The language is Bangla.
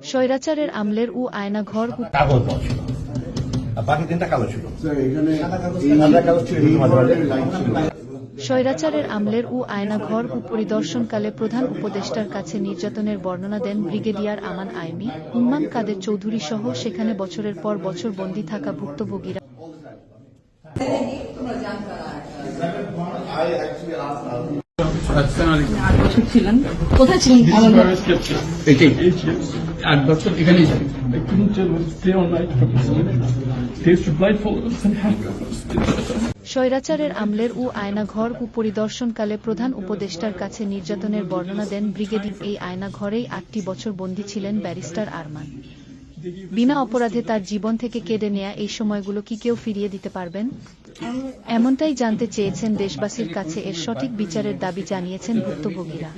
স্বৈরাচারের আমলের উ আয়না ঘর স্বৈরাচারের আমলের উ আয়না ঘর উ পরিদর্শনকালে প্রধান উপদেষ্টার কাছে নির্যাতনের বর্ণনা দেন ব্রিগেডিয়ার আমান আইমি। উম্মান কাদের চৌধুরী সহ সেখানে বছরের পর বছর বন্দী থাকা ভুক্তভোগীরা কোথায় ছিলেন? আট couldn't night They used to blindfold us and handcuff us. স্বৈরাচারের আমলের ও আয়নাঘর পরিদর্শনকালে প্রধান উপদেষ্টার কাছে নির্যাতনের বর্ণনা দেন ব্রিগেডিয়ার। এই আয়নাঘরেই আটটি বছর বন্দী ছিলেন ব্যারিস্টার আরমান। বিনা অপরাধে তার জীবন থেকে কেড়ে নেয়া এই সময়গুলো কি কেউ ফিরিয়ে দিতে পারবেন? এমনটাই জানতে চেয়েছেন দেশবাসীর কাছে এর সঠিক বিচারের দাবি জানিয়েছেন ভুক্তভোগীরা।